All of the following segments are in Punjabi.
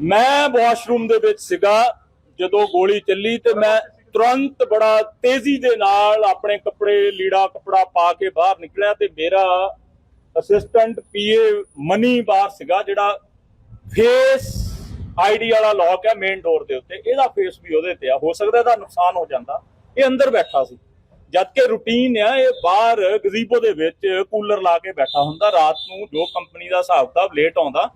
ਮੈਂ ਵਾਸ਼ਰੂਮ ਦੇ ਵਿੱਚ ਸੀਗਾ, ਜਦੋਂ ਗੋਲੀ ਚੱਲੀ ਤੇ ਮੈਂ ਤੁਰੰਤ ਬੜਾ ਤੇਜ਼ੀ ਦੇ ਨਾਲ ਆਪਣੇ ਕੱਪੜੇ, ਲੀੜਾ ਕੱਪੜਾ ਪਾ ਕੇ ਬਾਹਰ ਨਿਕਲਿਆ ਤੇ ਮੇਰਾ ਅਸਿਸਟੈਂਟ ਪੀਏ ਮਨੀ ਬਾਹਰ ਸੀਗਾ, ਜਿਹੜਾ ਫੇਸ ਆਈਡੀ ਵਾਲਾ ਲੌਕ ਹੈ ਮੇਨ ਡੋਰ ਦੇ ਉੱਤੇ। ਇਹਦਾ ਫੇਸ ਵੀ ਉਹਦੇ ਤੇ ਆ। ਹੋ ਸਕਦਾ ਇਹਦਾ ਨੁਕਸਾਨ ਹੋ ਜਾਂਦਾ। ਇਹ ਅੰਦਰ ਬੈਠਾ ਸੀ। ਜਦ ਕਿ ਰੂਟੀਨ ਆ, ਇਹ ਬਾਹਰ ਗਜ਼ੀਬੋ ਦੇ ਵਿੱਚ ਕੂਲਰ ਲਾ ਕੇ ਬੈਠਾ ਹੁੰਦਾ। ਰਾਤ ਨੂੰ ਜੋ ਕੰਪਨੀ ਦਾ ਹਿਸਾਬ ਕਿਤਾਬ ਲੇਟ ਆਉਂਦਾ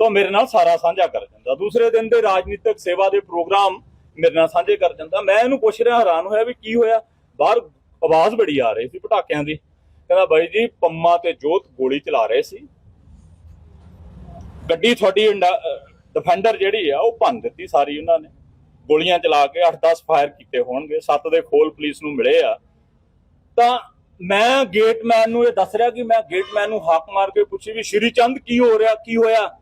ਤਾਂ ਮੇਰੇ ਨਾਲ ਸਾਰਾ ਸਾਂਝਾ ਕਰ ਜਾਂਦਾ। ਦੂਸਰੇ ਦਿਨ ਦੇ ਰਾਜਨੀਤਿਕ ਸੇਵਾ ਦੇ ਪ੍ਰੋਗਰਾਮ ਮੇਰੇ ਨਾਲ ਸਾਂਝੇ ਕਰ ਜਾਂਦਾ। ਮੈਂ ਇਹਨੂੰ ਪੁੱਛ ਰਿਹਾ, ਹੈਰਾਨ ਹੋਇਆ ਵੀ ਕੀ ਹੋਇਆ? ਬਾਹਰ ਆਵਾਜ਼ ਬੜੀ ਆ ਰਹੀ ਸੀ ਪਟਾਕਿਆਂ ਦੀ। ਕਹਿੰਦਾ, ਬਾਈ ਜੀ, ਪੰਮਾ ਤੇ ਜੋਤ ਗੋਲੀ ਚਲਾ ਰਹੇ ਸੀ। ਗੱਡੀ ਤੁਹਾਡੀ ਡਿਫੈਂਡਰ ਜਿਹੜੀ ਆ, ਉਹ ਭੰਨ ਦਿੱਤੀ ਸਾਰੀ ਉਹਨਾਂ ਨੇ। ਗੋਲੀਆਂ ਚਲਾ ਕੇ 8-10 ਫਾਇਰ ਕੀਤੇ ਹੋਣਗੇ। ਸੱਤ ਦੇ ਖੋਲ ਪੁਲਿਸ ਨੂੰ ਮਿਲੇ ਆ। ਤਾਂ ਮੈਂ ਗੇਟਮੈਨ ਨੂੰ ਇਹ ਦੱਸ ਰਿਹਾ ਕਿ ਮੈਂ ਗੇਟਮੈਨ ਨੂੰ ਹਾਕ ਮਾਰ ਕੇ ਪੁੱਛੀ ਵੀ, ਸ਼੍ਰੀ ਚੰਦ, ਕੀ ਹੋ ਰਿਹਾ? ਕੀ ਹੋਇਆ?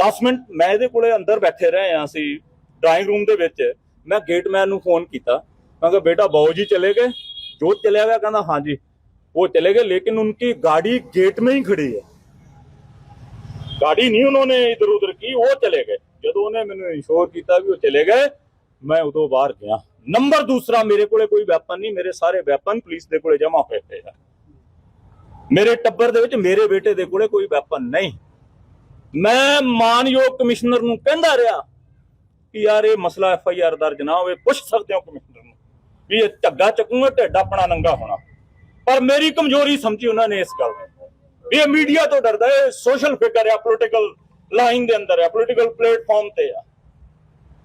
10 ਮਿੰਟ ਮੈਂ ਇਹਦੇ ਕੋਲੇ ਅੰਦਰ ਬੈਠੇ ਰਹੇ ਆ ਅਸੀਂ ਡਰਾਇੰਗ ਰੂਮ ਦੇ ਵਿੱਚ ਮੈਂ ਗੇਟਮੈਨ ਨੂੰ ਫੋਨ ਕੀਤਾ ਮੈਂ ਕਿਹਾ ਬੇਟਾ ਬਾਊ ਜੀ ਚਲੇ ਗਏ ਜੋਤ ਚਲਿਆ ਗਿਆ ਕਹਿੰਦਾ ਹਾਂਜੀ वो चले गए लेकिन उनकी गाड़ी गेट में ही खड़ी है ਗਾੜੀ ਨਹੀਂ ਉਹਨਾਂ ਨੇ ਇਧਰ ਉਧਰ ਕੀ ਉਹ ਚਲੇ ਗਏ ਜਦੋਂ ਉਹਨੇ ਮੈਨੂੰ ਇਨਸ਼ੋਰ ਕੀਤਾ ਵੀ ਉਹ ਚਲੇ ਗਏ ਮੈਂ ਉਦੋਂ ਬਾਹਰ ਗਿਆ ਨੰਬਰ ਦੂਸਰਾ ਮੇਰੇ ਕੋਲੇ ਕੋਈ ਵੈਪਨ ਨਹੀਂ ਮੇਰੇ ਸਾਰੇ ਵੈਪਨ ਪੁਲਿਸ ਦੇ ਕੋਲੇ ਜਮ੍ਹਾਂ ਹੋਏ ਪਏ ਆ ਮੇਰੇ ਟੱਬਰ ਦੇ ਵਿੱਚ ਮੇਰੇ ਬੇਟੇ ਦੇ ਕੋਲੇ ਕੋਈ ਵੈਪਨ ਨਹੀਂ ਮੈਂ ਮਾਨਯੋਗ ਕਮਿਸ਼ਨਰ ਨੂੰ ਕਹਿੰਦਾ ਰਿਹਾ ਕਿ ਯਾਰ ਇਹ ਮਸਲਾ ਐਫ ਆਈ ਆਰ ਦਰਜ ਨਾ ਹੋਵੇ, ਪੁੱਛ ਸਕਦੇ ਹੋ ਕਮਿਸ਼ਨਰ ਨੂੰ ਵੀ ਇਹ ਝੱਗਾ ਚੱਕੂਗਾ, ਢਿੱਡ ਆਪਣਾ ਨੰਗਾ ਹੋਣਾ। ਪਰ ਮੇਰੀ ਕਮਜ਼ੋਰੀ ਸਮਝੀ ਉਹਨਾਂ ਨੇ ਇਸ ਗੱਲ ਨੂੰ। ਵੀ ਇਹ ਮੀਡੀਆ ਤੋਂ ਡਰਦਾ ਹੈ ਸੋਸ਼ਲ ਫਿਕਰ ਹੈ ਪੋਲੀਟੀਕਲ ਲਾਈਨ ਦੇ ਅੰਦਰ ਹੈ ਪੋਲੀਟੀਕਲ ਪਲੇਟਫਾਰਮ ਤੇ ਆ।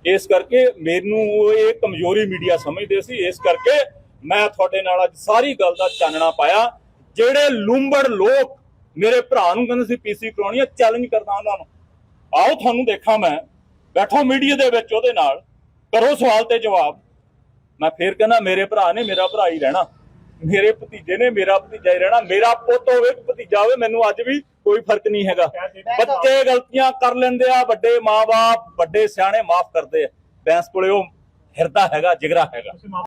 ਇਸ ਕਰਕੇ ਮੈਨੂੰ ਉਹ ਇਹ ਕਮਜ਼ੋਰੀ ਮੀਡੀਆ ਸਮਝਦੇ ਸੀ। ਇਸ ਕਰਕੇ ਮੈਂ ਤੁਹਾਡੇ ਨਾਲ ਅੱਜ ਸਾਰੀ ਗੱਲ ਦਾ ਚਾਨਣਾ ਪਾਇਆ। ਜਿਹੜੇ ਲੂੰਬੜ ਲੋਕ ਮੇਰੇ ਭਰਾ ਨੂੰ ਕਹਿੰਦੇ ਸੀ ਪੀਸੀ ਕਰਾਉਣੀ ਹੈ ਚੈਲੰਜ ਕਰਦਾ ਉਹਨਾਂ ਨੂੰ। ਆਓ ਤੁਹਾਨੂੰ ਦੇਖਾਂ ਮੈਂ। ਬੈਠੋ ਮੀਡੀਆ ਦੇ ਵਿੱਚ ਉਹਦੇ ਨਾਲ। ਕਰੋ ਸਵਾਲ ਤੇ ਜਵਾਬ। ਮੈਂ ਫੇਰ ਕਹਿੰਦਾ ਮੇਰੇ ਭਰਾ ਨੇ ਮੇਰਾ ਭਰਾ ਹੀ ਰਹਿਣਾ। ਮੇਰੇ ਭਤੀਜੇ ਨੇ ਮੇਰਾ ਭਤੀਜਾ ਹੀ ਰਹਿਣਾ। ਮੇਰਾ ਪੁੱਤ ਹੋਵੇ ਭਤੀਜਾ ਹੋਵੇ ਮੈਨੂੰ ਅੱਜ ਵੀ ਕੋਈ ਫ਼ਰਕ ਨਹੀਂ ਹੈਗਾ। ਬੱਚੇ ਗਲਤੀਆਂ ਕਰ ਲੈਂਦੇ ਆ ਵੱਡੇ ਮਾਪੇ ਵੱਡੇ ਸਿਆਣੇ ਮਾਫ ਕਰਦੇ ਆ। ਬੈਂਸ ਕੋਲੇ ਉਹ ਹਿਰਦਾ ਹੈਗਾ ਜਿਗਰਾ ਹੈਗਾ।